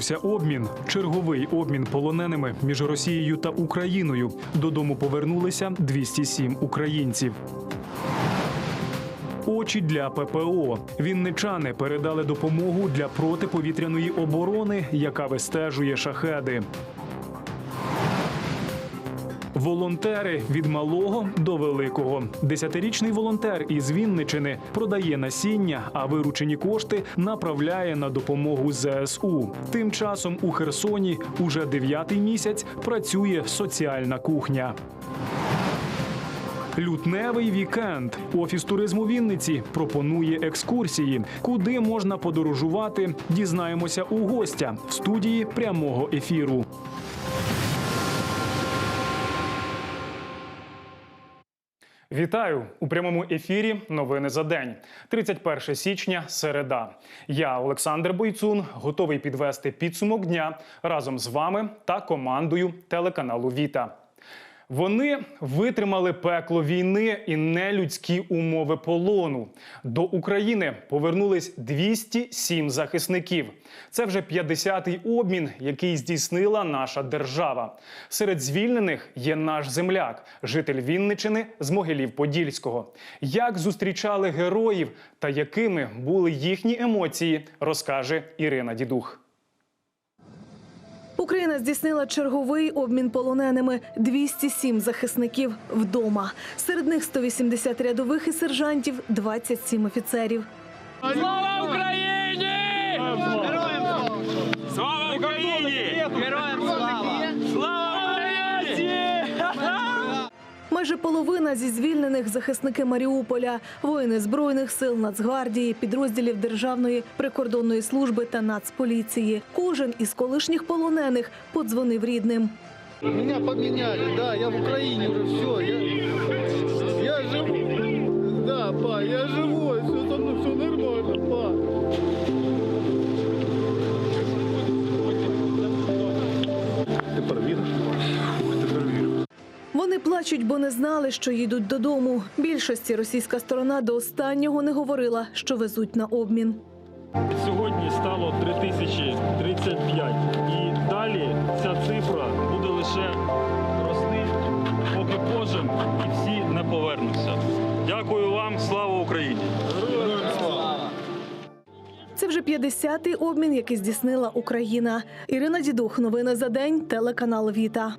відбувся обмін, черговий обмін полоненими між Росією та Україною. Додому повернулися 207 українців. Очі для ППО. Вінничани передали допомогу для протиповітряної оборони, яка вистежує шахеди. Волонтери від малого до великого. Десятирічний волонтер із Вінничини продає насіння, а виручені кошти направляє на допомогу ЗСУ. Тим часом у Херсоні уже дев'ятий місяць працює соціальна кухня. Лютневий вікенд. Офіс туризму Вінниці пропонує екскурсії. Куди можна подорожувати? Дізнаємося у гостя в студії прямого ефіру. Вітаю у прямому ефірі. Новини за день. 31 січня, середа. Я Олександр Бойцун, готовий підвести підсумок дня разом з вами та командою телеканалу Віта. Вони витримали пекло війни і нелюдські умови полону. До України повернулись 207 захисників. Це вже 50-й обмін, який здійснила наша держава. Серед звільнених є наш земляк, житель Вінничини з Могилів-Подільського. Як зустрічали героїв та якими були їхні емоції, розкаже Ірина Дідух. Україна здійснила черговий обмін полоненими 207 захисників вдома. Серед них 180 рядових і сержантів, 27 офіцерів. Слава Майже половина зі звільнених захисники Маріуполя, воїни збройних сил Нацгвардії, підрозділів Державної прикордонної служби та Нацполіції. Кожен із колишніх полонених подзвонив рідним. Меня поменяли, да, я в Украине уже все. Я, я живу. Да, па, я живой, Вони плачуть, бо не знали, що їдуть додому. Більшості російська сторона до останнього не говорила, що везуть на обмін. Сьогодні стало 3035 і далі ця цифра буде лише рости, поки кожен і всі не повернуться. Дякую вам, слава Україні! Це вже 50-й обмін, який здійснила Україна. Ірина Дідух. Новини за день. Телеканал Віта.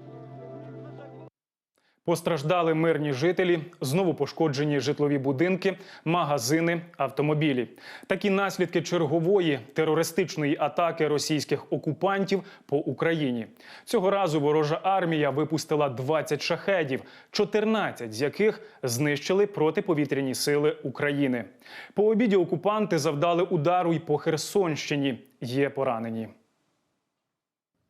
Постраждали мирні жителі, знову пошкоджені житлові будинки, магазини, автомобілі. Такі наслідки чергової терористичної атаки російських окупантів по Україні. Цього разу ворожа армія випустила 20 шахедів, 14 з яких знищили протиповітряні сили України. По обіді окупанти завдали удару й по Херсонщині. Є поранені.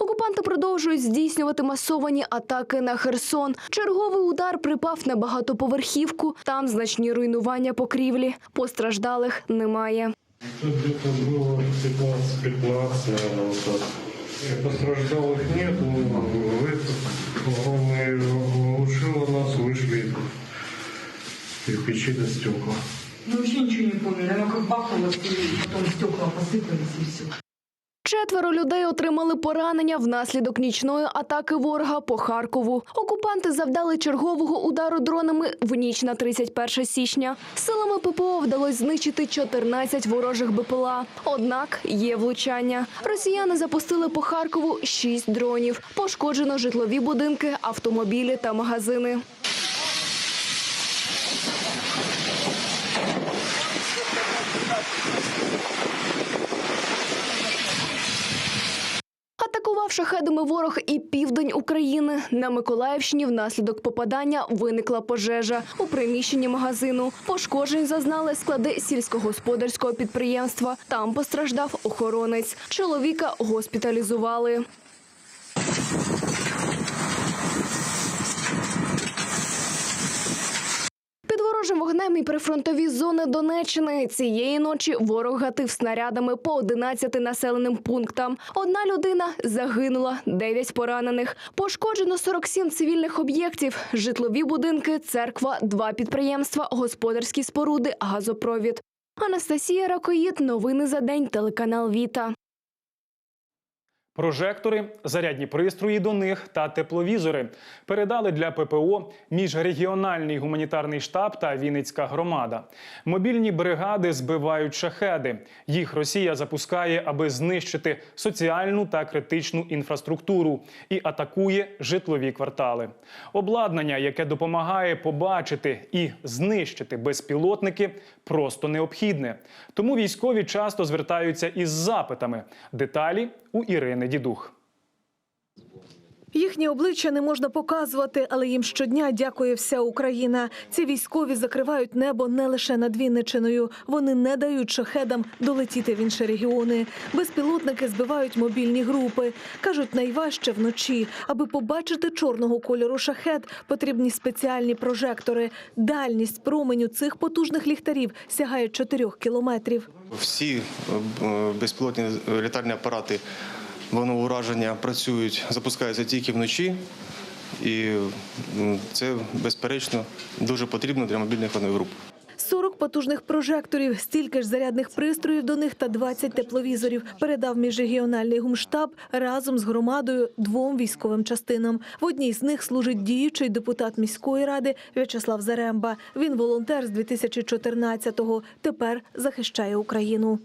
Окупанти продовжують здійснювати масовані атаки на Херсон. Черговий удар припав на багатоповерхівку. Там значні руйнування покрівлі. Постраждалих немає. Тут где-то было 15-15, наверное, вот так. И Постраждалых нет, ну, это, огромное глушило нас, вышли кирпичи до стекла. Мы вообще ничего не поняли. Оно как бахнуло, и потом стекла посыпались и все. Четверо людей отримали поранення внаслідок нічної атаки ворога по Харкову. Окупанти завдали чергового удару дронами в ніч на 31 січня. Силами ППО вдалося знищити 14 ворожих БПЛА. Однак є влучання. Росіяни запустили по Харкову 6 дронів. Пошкоджено житлові будинки, автомобілі та магазини. Атакував шахедами ворог і південь України. На Миколаївщині внаслідок попадання виникла пожежа у приміщенні магазину. Пошкоджень зазнали склади сільськогосподарського підприємства. Там постраждав охоронець. Чоловіка госпіталізували. Ворожим вогнем і прифронтові зони Донеччини цієї ночі ворог гатив снарядами по 11 населеним пунктам. Одна людина загинула, 9 поранених. Пошкоджено 47 цивільних об'єктів, житлові будинки, церква, два підприємства, господарські споруди, газопровід. Анастасія Ракоїд. Новини за день. Телеканал Віта. Прожектори, зарядні пристрої до них та тепловізори передали для ППО міжрегіональний гуманітарний штаб та Вінницька громада. Мобільні бригади збивають шахеди. Їх Росія запускає, аби знищити соціальну та критичну інфраструктуру і атакує житлові квартали. Обладнання, яке допомагає побачити і знищити безпілотники, просто необхідне. Тому військові часто звертаються із запитами. Деталі у Ірини Дідух. Їхні обличчя не можна показувати, але їм щодня дякує вся Україна. Ці військові закривають небо не лише над Вінничиною. Вони не дають шахедам долетіти в інші регіони. Безпілотники збивають мобільні групи. кажуть, найважче вночі. Аби побачити чорного кольору шахед, потрібні спеціальні прожектори. Дальність променю цих потужних ліхтарів сягає 4 кілометрів. Всі е, е, безпілотні літальні апарати воно ураження працюють, запускаються тільки вночі, і це безперечно дуже потрібно для мобільних груп. 40 потужних прожекторів, стільки ж зарядних пристроїв до них та 20 тепловізорів передав міжрегіональний гумштаб разом з громадою двом військовим частинам. В одній з них служить діючий депутат міської ради В'ячеслав Заремба. Він волонтер з 2014-го. Тепер захищає Україну.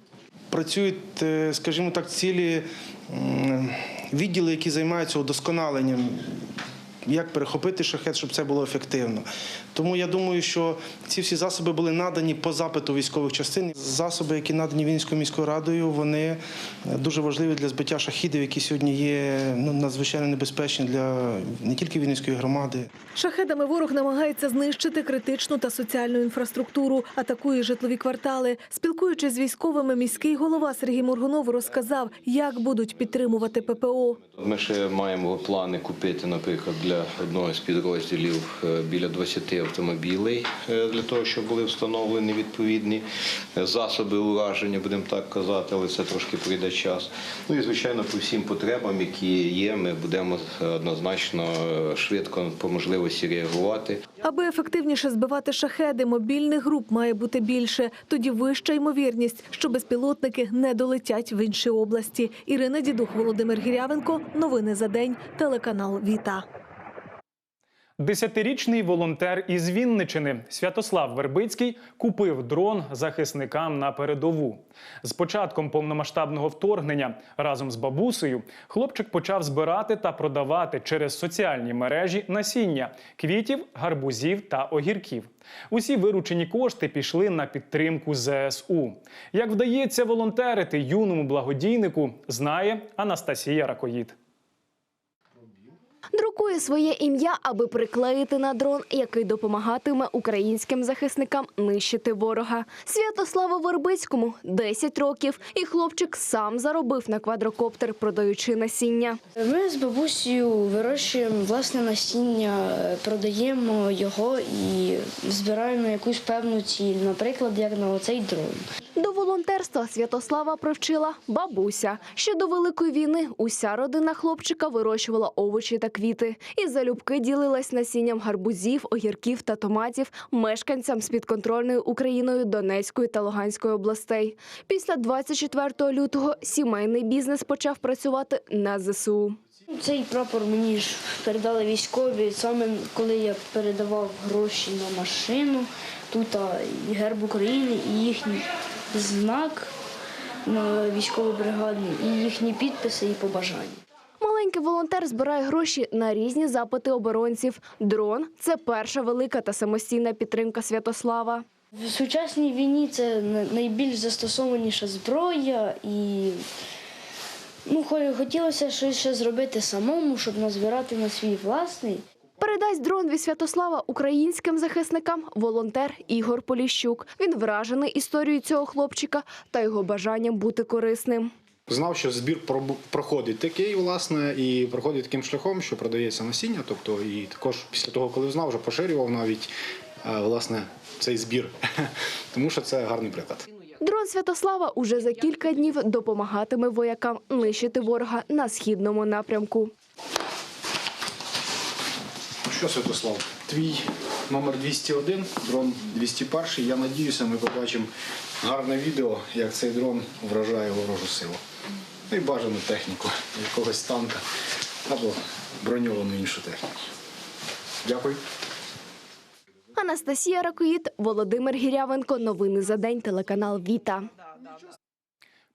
працюють, е, скажімо так, цілі відділи, які займаються удосконаленням. Як перехопити шахет, щоб це було ефективно. Тому я думаю, що ці всі засоби були надані по запиту військових частин. Засоби, які надані Вінницькою міською радою, вони е, дуже важливі для збиття шахідів, які сьогодні є ну, надзвичайно небезпечні для не тільки Вінницької громади. Шахедами ворог намагається знищити критичну та соціальну інфраструктуру, атакує житлові квартали. Спілкуючись з військовими, міський голова Сергій Моргунов розказав, як будуть підтримувати ППО. Ми ще маємо плани купити, наприклад, для одного з підрозділів е, біля 20 автомобілей е, для того, щоб були встановлені відповідні е, засоби ураження, будемо так казати, але це трошки прийде час. Ну і звичайно, по всім потребам, які є, ми будемо однозначно швидко по можливості реагувати. Аби ефективніше збивати шахеди, мобільних груп має бути більше. Тоді вища ймовірність, що безпілотники не долетять в інші області. Ірина Дідух, Володимир Гірявенко. Новини за день. Телеканал Віта. Десятирічний волонтер із Вінничини Святослав Вербицький купив дрон захисникам на передову. З початком повномасштабного вторгнення разом з бабусею хлопчик почав збирати та продавати через соціальні мережі насіння квітів, гарбузів та огірків. Усі виручені кошти пішли на підтримку ЗСУ. Як вдається волонтерити юному благодійнику, знає Анастасія Ракоїд. Друкує своє ім'я, аби приклеїти на дрон, який допомагатиме українським захисникам нищити ворога. Святославу Вербицькому 10 років, і хлопчик сам заробив на квадрокоптер, продаючи насіння. Ми з бабусею вирощуємо власне насіння, продаємо його і збираємо якусь певну ціль, наприклад, як на оцей дрон. До волонтерства Святослава привчила бабуся. Ще до великої війни уся родина хлопчика вирощувала овочі та квіти і залюбки ділилась насінням гарбузів, огірків та томатів мешканцям з підконтрольною Україною Донецької та Луганської областей. Після 24 лютого сімейний бізнес почав працювати на ЗСУ. Цей прапор мені ж передали військові саме коли я передавав гроші на машину. Тут герб України, і їхній знак на військову бригаду, і їхні підписи і побажання. Маленький волонтер збирає гроші на різні запити оборонців. Дрон це перша велика та самостійна підтримка Святослава. В сучасній війні це найбільш застосованіша зброя, і ну, хотілося щось ще зробити самому, щоб назбирати на свій власний. Передасть дрон від Святослава українським захисникам волонтер Ігор Поліщук. Він вражений історією цього хлопчика та його бажанням бути корисним. Знав, що збір проходить такий, власне, і проходить таким шляхом, що продається насіння. Тобто, і також після того, коли знав, вже поширював навіть е, власне цей збір, тому що це гарний приклад. Дрон Святослава уже за кілька днів допомагатиме воякам нищити ворога на східному напрямку. Що, Святослав, твій номер 201, дрон 201. Я надіюся, ми побачимо гарне відео, як цей дрон вражає ворожу силу. Ну і бажану техніку, якогось танка або броньовану іншу техніку. Дякую. Анастасія Ракоїд, Володимир Гірявенко. Новини за день. Телеканал Віта.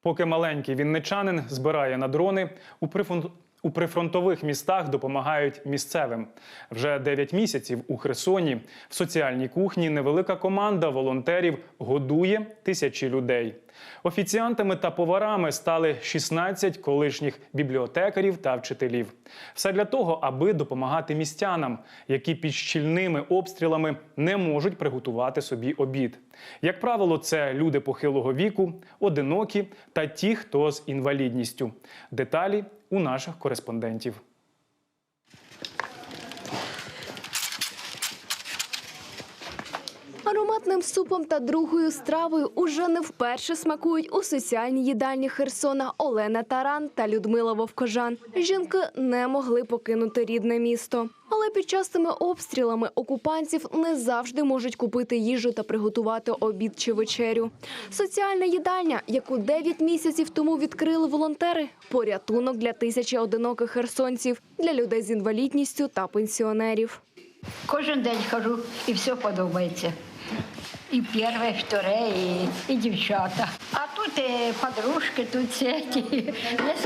Поки маленький вінничанин збирає на дрони у прифон- У прифронтових містах допомагають місцевим. Вже 9 місяців у Херсоні в соціальній кухні невелика команда волонтерів годує тисячі людей. Офіціантами та поварами стали 16 колишніх бібліотекарів та вчителів. Все для того, аби допомагати містянам, які під щільними обстрілами не можуть приготувати собі обід. Як правило, це люди похилого віку, одинокі та ті, хто з інвалідністю. Деталі у наших кореспондентів. Ароматним супом та другою стравою уже не вперше смакують у соціальній їдальні Херсона Олена Таран та Людмила Вовкожан. Жінки не могли покинути рідне місто. Але під частими обстрілами окупантів не завжди можуть купити їжу та приготувати обід чи вечерю. Соціальна їдальня, яку 9 місяців тому відкрили волонтери, порятунок для тисячі одиноких херсонців, для людей з інвалідністю та пенсіонерів. Кожен день хожу і все подобається. І перше, і вторе, і, і дівчата. А тут і подружки, тут сеті,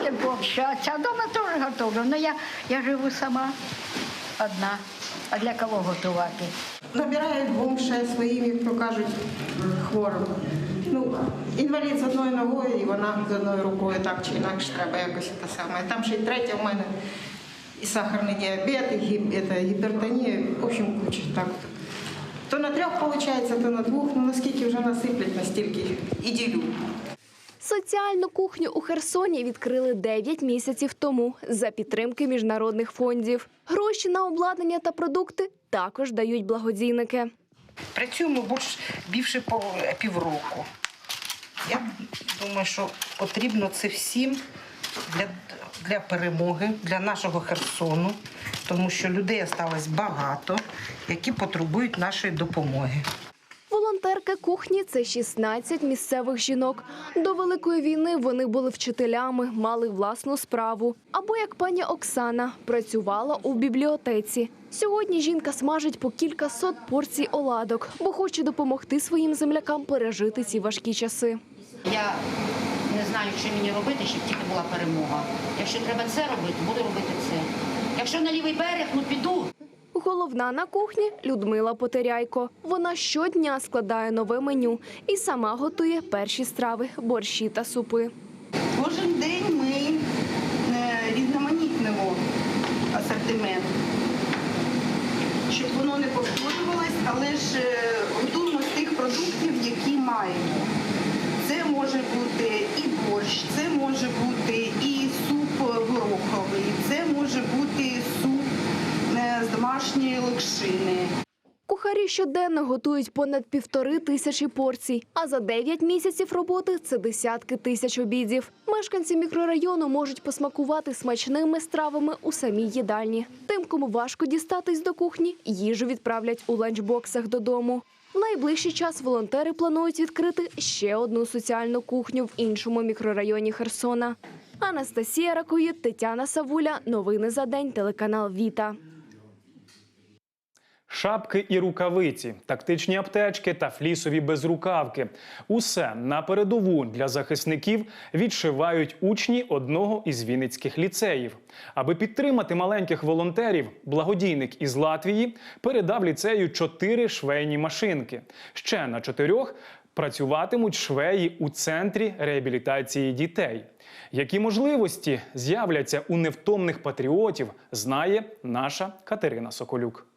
є пообщатися. А вдома теж готовлю. Ну я, я живу сама одна. А для кого готувати? Набирають двом ще своїм, як то кажуть, хворим. Ну, інвалід з одною ногою, і вона з одною рукою, так чи інакше треба якось те саме. Там ще й третя в мене і сахарний діабет, і гіпертонія, в общем, куча так. То на трьох виходить, то на двох, ну наскільки вже насиплять, настільки і ділю. Соціальну кухню у Херсоні відкрили 9 місяців тому за підтримки міжнародних фондів. Гроші на обладнання та продукти також дають благодійники. Працюємо більш більше по півроку. Я думаю, що потрібно це всім для, для перемоги, для нашого Херсону, тому що людей залишилось багато, які потребують нашої допомоги. Волонтерки кухні це 16 місцевих жінок. До великої війни вони були вчителями, мали власну справу. Або як пані Оксана працювала у бібліотеці. Сьогодні жінка смажить по кілька сот порцій оладок, бо хоче допомогти своїм землякам пережити ці важкі часи. Я знаю, що мені робити, щоб тільки була перемога. Якщо треба це робити, буду робити це. Якщо на лівий берег, ну піду. Головна на кухні Людмила Потеряйко. Вона щодня складає нове меню і сама готує перші страви, борщі та супи. Кожен день ми е, різноманітнимо асортимент, щоб воно не повторювалось, але ж е, готуємо з тих продуктів, які маємо. Може бути і борщ, це може бути і суп гороховий, це може бути суп е, з домашньої локшини. Кухарі щоденно готують понад півтори тисячі порцій, а за 9 місяців роботи це десятки тисяч обідів. Мешканці мікрорайону можуть посмакувати смачними стравами у самій їдальні. Тим, кому важко дістатись до кухні, їжу відправлять у ланчбоксах додому. В найближчий час волонтери планують відкрити ще одну соціальну кухню в іншому мікрорайоні Херсона. Анастасія Ракоїд, Тетяна Савуля. Новини за день. Телеканал Віта. Шапки і рукавиці, тактичні аптечки та флісові безрукавки. Усе на передову для захисників відшивають учні одного із вінницьких ліцеїв. Аби підтримати маленьких волонтерів, благодійник із Латвії передав ліцею чотири швейні машинки. Ще на чотирьох працюватимуть швеї у центрі реабілітації дітей. Які можливості з'являться у невтомних патріотів, знає наша Катерина Соколюк.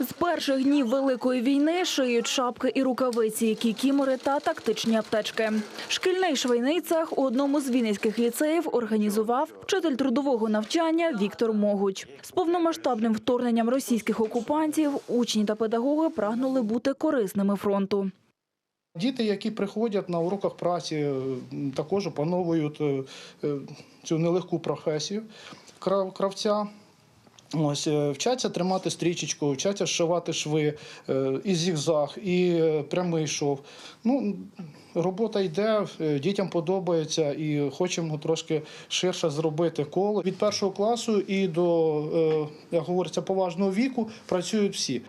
З перших днів Великої війни шиють шапки і рукавиці, кікімори та тактичні аптечки. Шкільний швейний цех у одному з вінницьких ліцеїв організував вчитель трудового навчання Віктор Могуч. З повномасштабним вторгненням російських окупантів учні та педагоги прагнули бути корисними фронту. Діти, які приходять на уроках праці, е, також опановують е, е, цю нелегку професію кравця. Ось е, вчаться тримати стрічечку, вчаться шивати шви, е, і зігзаг, і е, прямий шов. Ну, робота йде, дітям подобається і хочемо трошки ширше зробити коло. Від першого класу і до, як говориться, поважного віку працюють всі.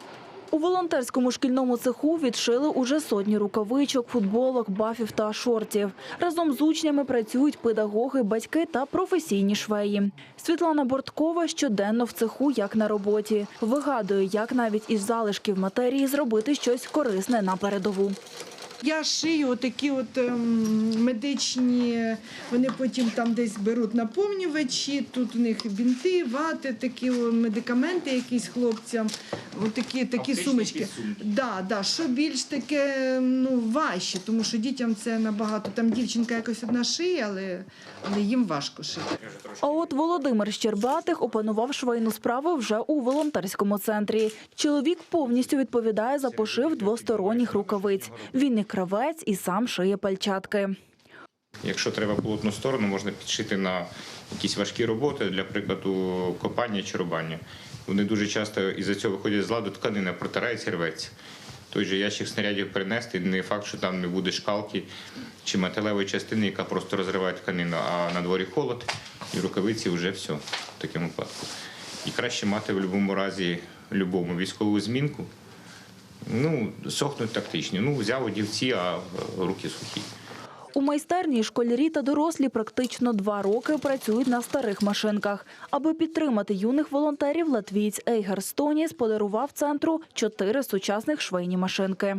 У волонтерському шкільному цеху відшили уже сотні рукавичок, футболок, бафів та шортів. Разом з учнями працюють педагоги, батьки та професійні швеї. Світлана Борткова щоденно в цеху, як на роботі. Вигадує, як навіть із залишків матерії зробити щось корисне на передову. Я шию такі от ем, медичні, вони потім там десь беруть наповнювачі, тут у них бінти, вати, такі о, медикаменти якісь хлопцям, от такі, такі сумочки. Да, да, що більш таке ну, важче, тому що дітям це набагато. Там дівчинка якось одна шиє, але, але їм важко шити. А от Володимир Щербатих опанував швейну справу вже у волонтерському центрі. Чоловік повністю відповідає за пошив двосторонніх рукавиць. Він і кравець, і сам шиє пальчатки. Якщо треба полотну сторону, можна підшити на якісь важкі роботи, для прикладу, копання чи рубання. Вони дуже часто із-за цього виходять з ладу, тканина протирається, рветься. Той же ящик снарядів перенести, не факт, що там не буде шкалки чи металевої частини, яка просто розриває тканину, а на дворі холод і рукавиці вже все в такому випадку. І краще мати в будь-якому разі любому військову змінку. Ну, сохнуть тактичні. Ну, взяв одівці, а руки сухі. У майстерні школярі та дорослі практично два роки працюють на старих машинках. Аби підтримати юних волонтерів, латвієць Ейгар Стоніс подарував центру чотири сучасних швейні машинки.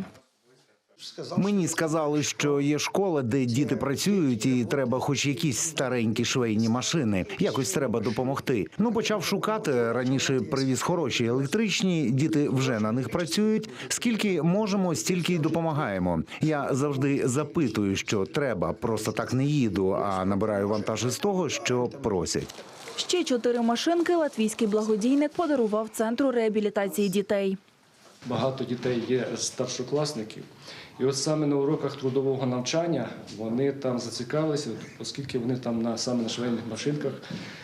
Мені сказали, що є школа, де діти працюють, і треба хоч якісь старенькі швейні машини. Якось треба допомогти. Ну почав шукати раніше. Привіз хороші електричні. Діти вже на них працюють. Скільки можемо, стільки й допомагаємо. Я завжди запитую, що треба. Просто так не їду, а набираю вантаж із того, що просять. Ще чотири машинки латвійський благодійник подарував центру реабілітації дітей. Багато дітей є старшокласників. І от саме на уроках трудового навчання вони там зацікавилися, оскільки вони там на саме на швейних машинках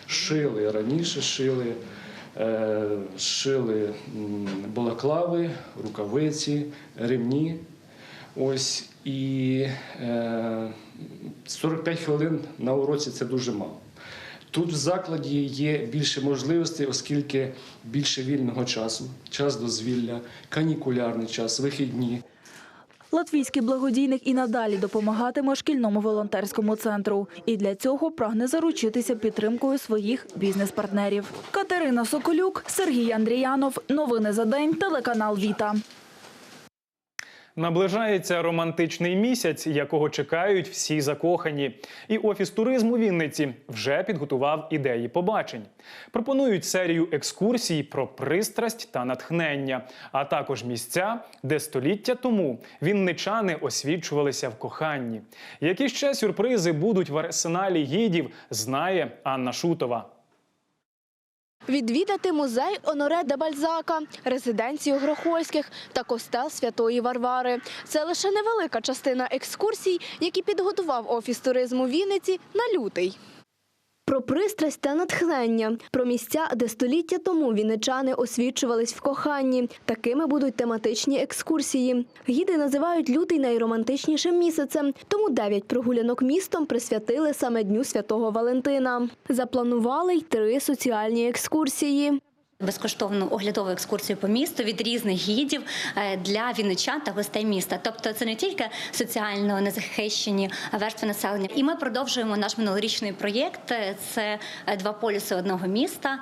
шили раніше, шили, е, шили балаклави, рукавиці, ремні. Ось і е, 45 хвилин на уроці це дуже мало. Тут в закладі є більше можливостей, оскільки більше вільного часу, час дозвілля, канікулярний час, вихідні. Латвійський благодійник і надалі допомагатиме шкільному волонтерському центру. І для цього прагне заручитися підтримкою своїх бізнес-партнерів. Катерина Соколюк, Сергій Андріянов. Новини за день. Телеканал Віта. Наближається романтичний місяць, якого чекають всі закохані. І офіс туризму Вінниці вже підготував ідеї побачень. Пропонують серію екскурсій про пристрасть та натхнення, а також місця, де століття тому вінничани освічувалися в коханні. Які ще сюрпризи будуть в арсеналі гідів, знає Анна Шутова. Відвідати музей Оноре де Бальзака, резиденцію Грохольських та костел Святої Варвари. Це лише невелика частина екскурсій, які підготував офіс туризму Вінниці на лютий. Про пристрасть та натхнення, про місця, де століття тому вінничани освічувались в коханні. Такими будуть тематичні екскурсії. Гіди називають лютий найромантичнішим місяцем, тому дев'ять прогулянок містом присвятили саме Дню Святого Валентина. Запланували й три соціальні екскурсії. Безкоштовну оглядову екскурсію по місту від різних гідів е, для вінничан та гостей міста. Тобто це не тільки соціально незахищені верстви населення. І ми продовжуємо наш минулорічний проєкт. Е, Це е, два полюси одного міста.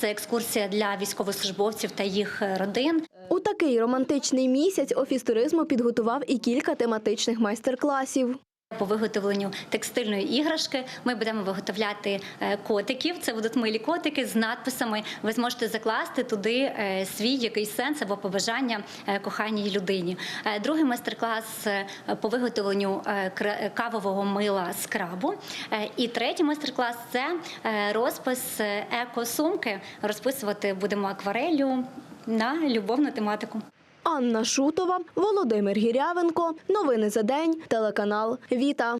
Це екскурсія для військовослужбовців та їх родин. У такий романтичний місяць офіс туризму підготував і кілька тематичних майстер-класів. По виготовленню текстильної іграшки ми будемо виготовляти е, котиків. Це будуть милі котики з надписами. Ви зможете закласти туди е, свій якийсь сенс або побажання е, коханій людині. Другий майстер-клас по виготовленню кавового мила з крабу. І третій майстер-клас це розпис екосумки. Розписувати будемо акварелью на любовну тематику. Анна Шутова, Володимир Гірявенко. Новини за день. Телеканал Віта.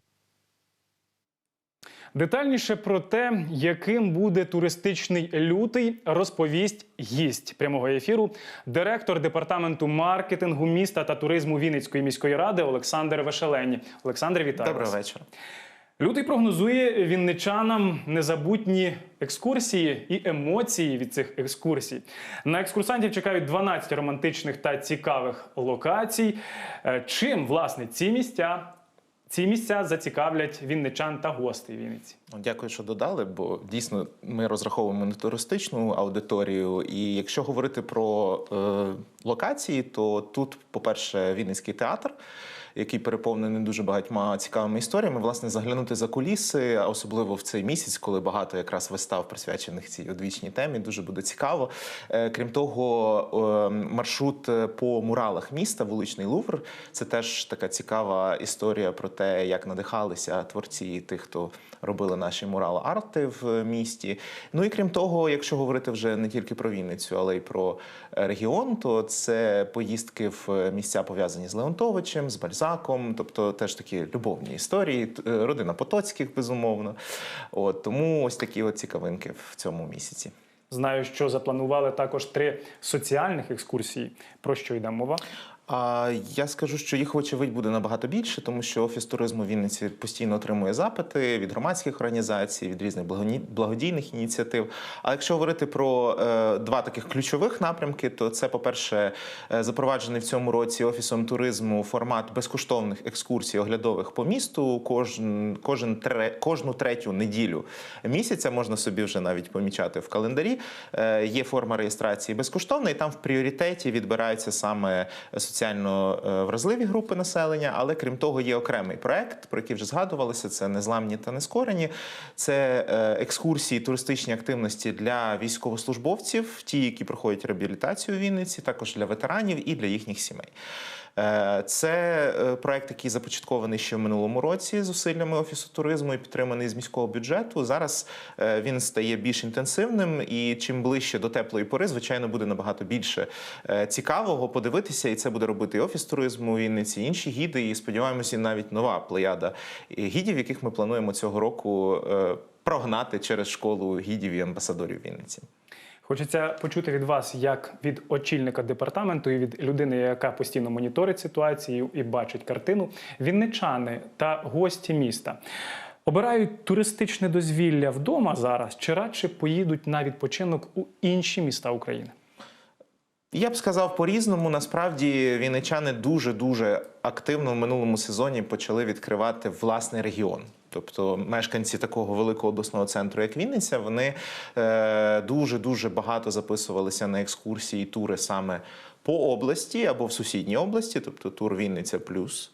Детальніше про те, яким буде туристичний лютий, розповість гість прямого ефіру, директор департаменту маркетингу міста та туризму Вінницької міської ради Олександр Вешелень. Олександр, вітаю Доброго вечора. Лютий прогнозує вінничанам незабутні екскурсії і емоції від цих екскурсій. На екскурсантів чекають 12 романтичних та цікавих локацій. Е, Чим власне ці місця? Ці місця зацікавлять вінничан та гостей Вінниці. Ну, Дякую, що додали, бо дійсно ми розраховуємо на туристичну аудиторію. І якщо говорити про е, локації, то тут, по-перше, Вінницький театр. Який переповнений дуже багатьма цікавими історіями, власне, заглянути за куліси, особливо в цей місяць, коли багато якраз вистав присвячених цій одвічній темі, дуже буде цікаво. Е, Крім того, е, маршрут по муралах міста, вуличний Лувр, це теж така цікава історія про те, як надихалися творці тих, хто робили наші мурал арти в місті. Ну і крім того, якщо говорити вже не тільки про Вінницю, але й про е, регіон, то це поїздки в місця пов'язані з Леонтовичем, з Бальзаком, тобто теж такі любовні історії, е, родина Потоцьких, безумовно. От тому ось такі от цікавинки в цьому місяці. Знаю, що запланували також три соціальних екскурсії. Про що йде мова? А я скажу, що їх вочевидь буде набагато більше, тому що офіс туризму Вінниці постійно отримує запити від громадських організацій, від різних благодійних ініціатив. А якщо говорити про е, два таких ключових напрямки, то це, по-перше, е, запроваджений в цьому році офісом туризму формат безкоштовних екскурсій оглядових по місту. Кожен, кожен тре, кожну третю неділю місяця можна собі вже навіть помічати в календарі. Е, є форма реєстрації безкоштовна, і там в пріоритеті відбираються саме соціально е, вразливі групи населення. Але крім того, є окремий проект, про який вже згадувалося: це незламні та нескорені. Це е, екскурсії, туристичні активності для військовослужбовців, ті, які проходять реабілітацію в Вінниці, також для ветеранів і для їхніх сімей. Е, Це е, проект, який започаткований ще в минулому році зусиллями офісу туризму і підтриманий з міського бюджету. Зараз е, він стає більш інтенсивним, і чим ближче до теплої пори, звичайно, буде набагато більше цікавого подивитися, і це буде робити і офіс туризму і інші гіди. І сподіваємося, навіть нова плеяда гідів, яких ми плануємо цього року прогнати через школу гідів і амбасадорів Вінниці. Хочеться почути від вас, як від очільника департаменту і від людини, яка постійно моніторить ситуацію і бачить картину. Вінничани та гості міста обирають туристичне дозвілля вдома зараз чи радше поїдуть на відпочинок у інші міста України. Я б сказав по-різному. Насправді вінничани дуже дуже активно в минулому сезоні почали відкривати власний регіон. Тобто мешканці такого великого обласного центру, як Вінниця, вони е, дуже дуже багато записувалися на екскурсії, тури саме по області або в сусідній області, тобто тур Вінниця плюс.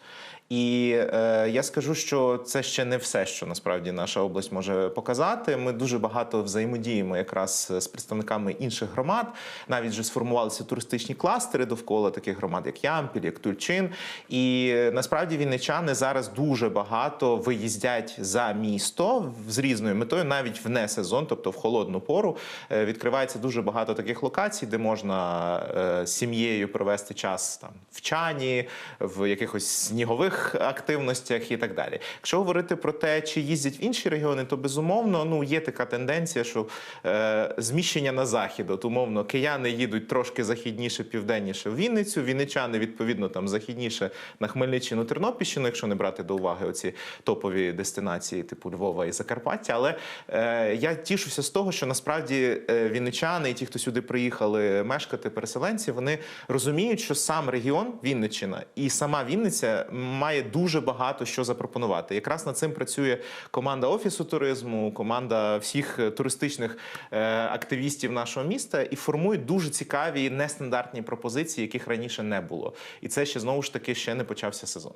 І е, я скажу, що це ще не все, що насправді наша область може показати. Ми дуже багато взаємодіємо якраз з представниками інших громад. Навіть вже сформувалися туристичні кластери довкола таких громад, як Ямпіль, як Тульчин. І е, насправді вінничани зараз дуже багато виїздять за місто з різною метою, навіть в не сезон, тобто в холодну пору. Е, Відкривається дуже багато таких локацій, де можна е, сім'єю провести час там в чані, в якихось снігових активностях і так далі. Якщо говорити про те, чи їздять в інші регіони, то безумовно ну є така тенденція, що е, зміщення на захід. От умовно, кияни їдуть трошки західніше, південніше в Вінницю. Вінничани відповідно там західніше на Хмельниччину, Тернопільщину, якщо не брати до уваги оці топові дестинації, типу Львова і Закарпаття. Але е, я тішуся з того, що насправді е, вінничани і ті, хто сюди приїхали мешкати, переселенці, вони розуміють, що сам регіон Вінниччина і сама Вінниця має дуже багато що запропонувати. Якраз над цим працює команда офісу туризму, команда всіх е, туристичних е, активістів нашого міста і формують дуже цікаві нестандартні пропозиції, яких раніше не було. І це ще знову ж таки ще не почався сезон.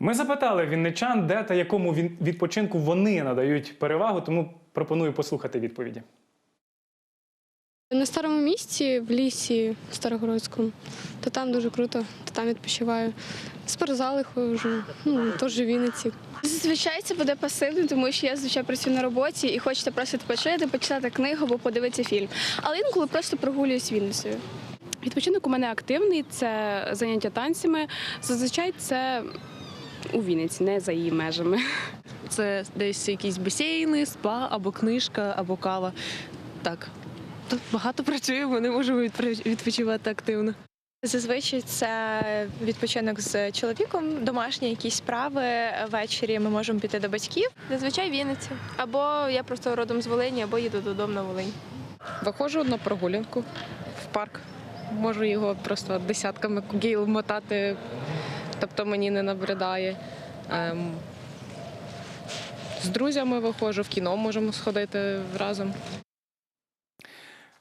Ми запитали вінничан, де та якому він- відпочинку вони надають перевагу, тому пропоную послухати відповіді. На старому місці, в лісі Старогородському, то там дуже круто, то там відпочиваю. Спортзали ходжу, ну теж в Вінниці. Зазвичай це буде пасивно, тому що я зазвичай працюю на роботі і хочете просто відпочити, почитати книгу або подивитися фільм. Але інколи просто прогулююсь Вінницею. Відпочинок у мене активний, це заняття танцями. Зазвичай це у Вінниці, не за її межами. це десь якісь басейни, спа або книжка, або кава. Так. Тут багато працюємо, не можемо відпочивати активно. Зазвичай це відпочинок з чоловіком, домашні якісь справи. Ввечері ми можемо піти до батьків. Зазвичай Вінниці. Або я просто родом з Волині, або їду додому на Волинь. Виходжу на прогулянку в парк. Можу його просто десятками кіл мотати, тобто мені не набридає. Ем, з друзями виходжу, в кіно можемо сходити разом.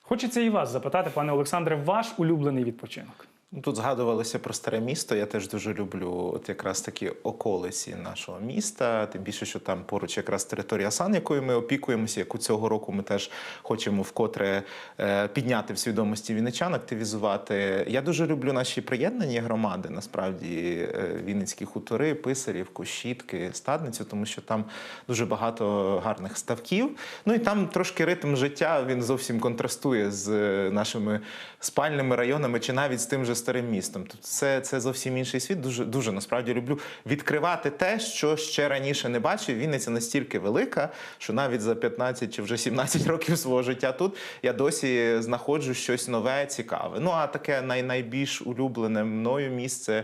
Хочеться і вас запитати, пане Олександре, ваш улюблений відпочинок. Ну, Тут згадувалося про старе місто. Я теж дуже люблю от якраз такі околиці нашого міста. Тим більше, що там поруч якраз територія Сан, якою ми опікуємося, яку цього року ми теж хочемо вкотре е, підняти в свідомості вінничан, активізувати. Я дуже люблю наші приєднані громади, насправді е, Вінницькі хутори, писарів, Кущітки, Стадницю, тому що там дуже багато гарних ставків. Ну і там трошки ритм життя він зовсім контрастує з е, нашими спальними районами чи навіть з тим же старим містом. Тобто це, це зовсім інший світ. Дуже дуже насправді люблю відкривати те, що ще раніше не бачив. Вінниця настільки велика, що навіть за 15 чи вже 17 років свого життя тут я досі знаходжу щось нове, цікаве. Ну а таке най, найбільш улюблене мною місце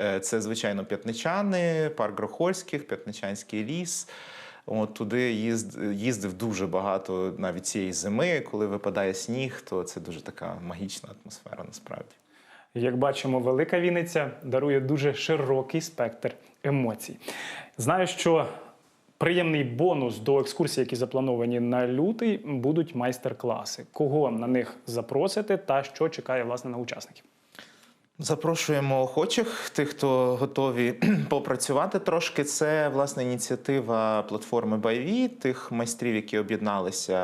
е, це звичайно п'ятничани, парк Грохольських, П'ятничанський ліс. От туди їзд, їздив дуже багато навіть цієї зими, коли випадає сніг, то це дуже така магічна атмосфера насправді. Як бачимо, велика Вінниця дарує дуже широкий спектр емоцій. Знаю, що приємний бонус до екскурсій, які заплановані на лютий, будуть майстер-класи. Кого на них запросити та що чекає власне на учасників? Запрошуємо охочих, тих, хто готові попрацювати трошки. Це власне ініціатива платформи Байві, тих майстрів, які об'єдналися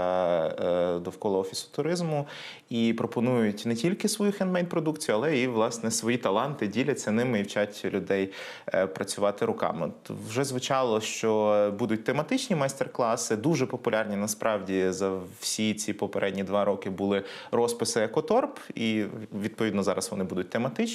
е, довкола офісу туризму і пропонують не тільки свою хендмейд-продукцію, але і власне свої таланти, діляться ними і вчать людей е, працювати руками. Вже звучало, що будуть тематичні майстер-класи, дуже популярні насправді за всі ці попередні два роки були розписи екоторп, і відповідно зараз вони будуть тематичні.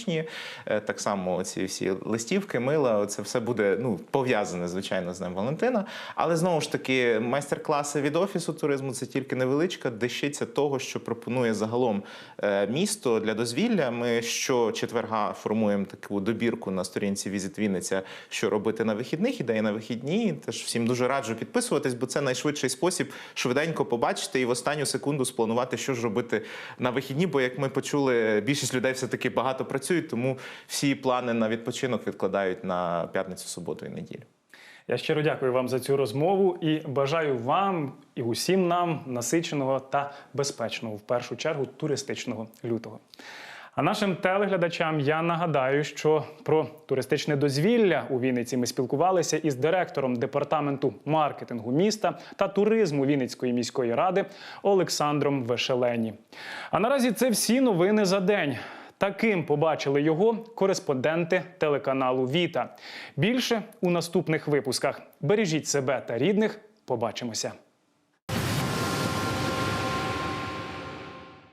Е, Так само ці всі листівки, мила, це все буде ну пов'язане звичайно з Днем Валентина. Але знову ж таки, майстер-класи від офісу туризму це тільки невеличка дещиця того, що пропонує загалом е, місто для дозвілля. Ми щочетверга формуємо таку добірку на сторінці Візит Вінниця, що робити на вихідних, ідеї на вихідні. Теж всім дуже раджу підписуватись, бо це найшвидший спосіб швиденько побачити і в останню секунду спланувати, що ж робити на вихідні. Бо як ми почули, більшість людей все таки багато працюють, тому всі плани на відпочинок відкладають на п'ятницю, суботу і неділю. Я щиро дякую вам за цю розмову і бажаю вам і усім нам насиченого та безпечного, в першу чергу, туристичного лютого. А нашим телеглядачам я нагадаю, що про туристичне дозвілля у Вінниці ми спілкувалися із директором департаменту маркетингу міста та туризму Вінницької міської ради Олександром Вешелені. А наразі це всі новини за день. Таким побачили його кореспонденти телеканалу Віта. Більше у наступних випусках. Бережіть себе та рідних. Побачимося.